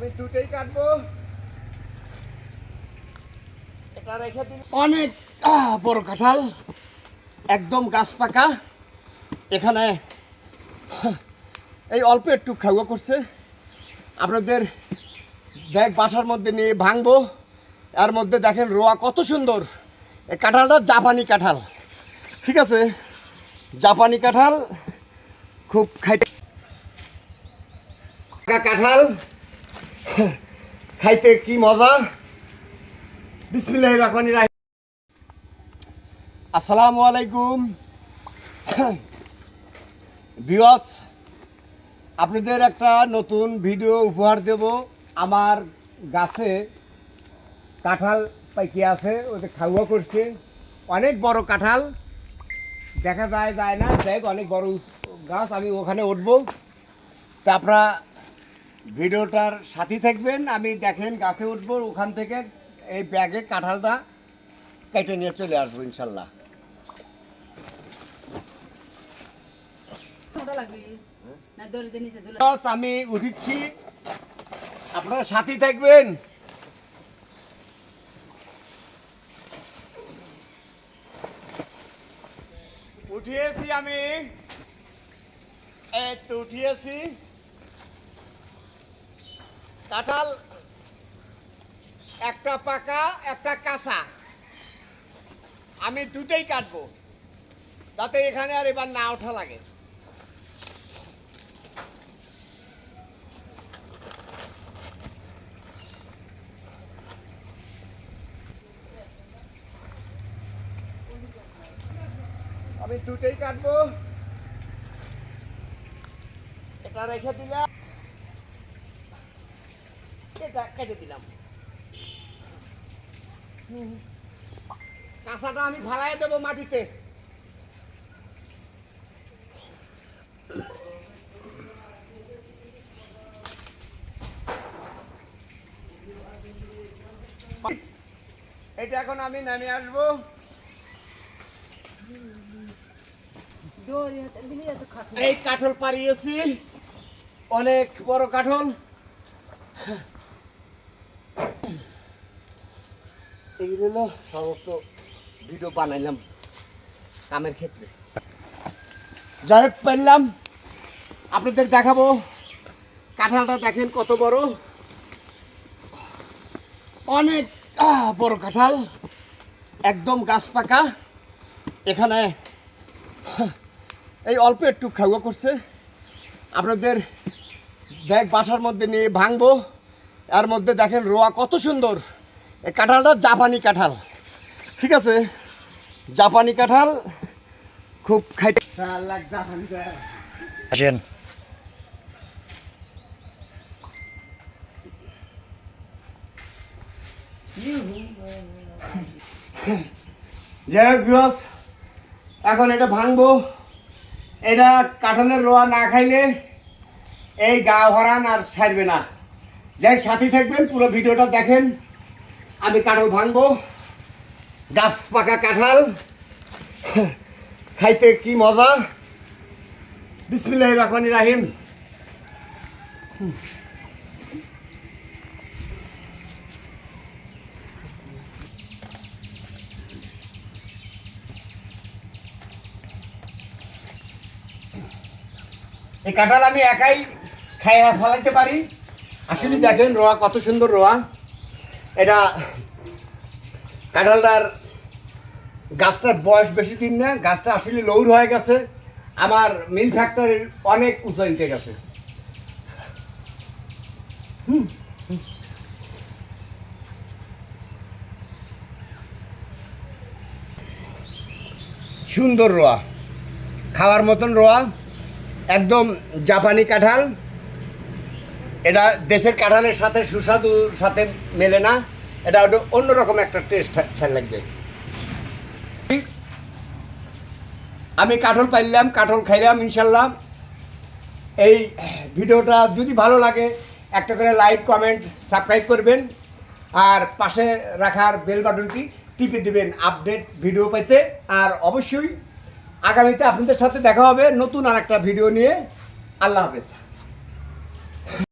আমি দুটোই কাটবো। এটা রেখে দিন। অনেক বড় কাঁঠাল, একদম গাছ পাকা। এখানে, এই অল্প একটু খাওয়া করছে। আপনাদের দেখ বাসার মধ্যে নিয়ে ভাঙবো। এর মধ্যে দেখেন রোয়া কত সুন্দর। এই কাঁঠালটা জাপানি কাঁঠাল। ঠিক আছে? জাপানি কাঁঠাল, খুব পাকা কাঁঠাল খাইতে কি মজা? বিসমিল্লাহ রহমান রাহিম। আসসালামু আলাইকুম। বিয়স আপনাদের একটা নতুন ভিডিও উপহার দেব। আমার গাছে কাঁঠাল পাইকে আছে, ওতে খাওয়া করছে। অনেক বড় কাঁঠাল, দেখা যায় যায় না। দেখ, অনেক বড় গাছ, আমি ওখানে উঠবো। তা আপনারা ভিডিওটার সাথী থাকবেন, আমি দেখেন গাছে উঠবো, ওখান থেকে এই ব্যাগে কাঁঠালটা কেটে নিয়ে চলে আসব ইনশাল্লাহ। আমি উঠিচ্ছি। আপনারা সাথী থাকবেন। উঠিয়েছি আমি। উঠিয়েছি। কাঁঠাল, একটা পাকা, একটা কাঁচা। আমি দুটোই কাটবো, যাতে এখানে আর এবার না ওঠা লাগে। আমি দুটোই কাটবো। এটা রেখে দিলাম। এটা কেটে দিলাম। কাঁচাটা আমি ফালাই দেবো মাটিতে। এটা এখন আমি নামে আসব। এই কাঠল পাড়িয়েছি। অনেক বড় কাঠল। এই সমস্ত ভিডিও বানাইলাম কামের ক্ষেত্রে। যাই হোক পারলাম আপনাদের দেখাবো। কাঁঠালটা দেখেন কত বড়। অনেক বড় কাঁঠাল। একদম গাছ পাকা। এখানে, এই অল্প একটু খাওয়া করছে। আপনাদের দেখ, বাসার মধ্যে নিয়ে ভাঙবো। এর মধ্যে দেখেন রোয়া কত সুন্দর। এই কাঁঠালটা জাপানি কাঁঠাল। ঠিক আছে? জাপানি কাঁঠাল খুব খাইতে আসেন। যাই হোক এখন এটা ভাঙবো। এটা কাঁঠালের রোয়া না খাইলে এই গা ভরান আর সারবে না। যাই সাথে থাকবেন, পুরো ভিডিওটা দেখেন। আমি কাঁঠাল ভাঙবো। গাছ পাকা কাঁঠাল। খাইতে কি মজা? বিসমিল্লাহ রহমান রাহিম। এই কাঁঠাল আমি একাই খাইয়া ফেলাইতে পারি। আসলে দেখেন রোয়া, কত সুন্দর রোয়া। এটা কাঁঠালটার গাছটার বয়স বেশি দিন না, গাছটা আসলে লৌর হয়ে গেছে। আমার মিল ফ্যাক্টরির অনেক উঁচাইতে গেছে। হুম। সুন্দর রোয়া। খাওয়ার মতন রোয়া। একদম জাপানি কাঁঠাল। এটা দেশের কাঁঠালের সাথে সুস্বাদুর সাথে মেলে না। এটা অন্যরকম একটা টেস্ট লাগবে। আমি কাঠল পাইলাম, কাঠল খাইলাম, ইনশাল্লাহ। এই ভিডিওটা যদি ভালো লাগে, একটা করে লাইক কমেন্ট সাবস্ক্রাইব করবেন। আর পাশে রাখার বেল বাটনটি টিপে দিবেন আপডেট ভিডিও পেতে। আর অবশ্যই আগামীতে আপনাদের সাথে দেখা হবে নতুন আর একটা ভিডিও নিয়ে। আল্লাহ হাফেজ।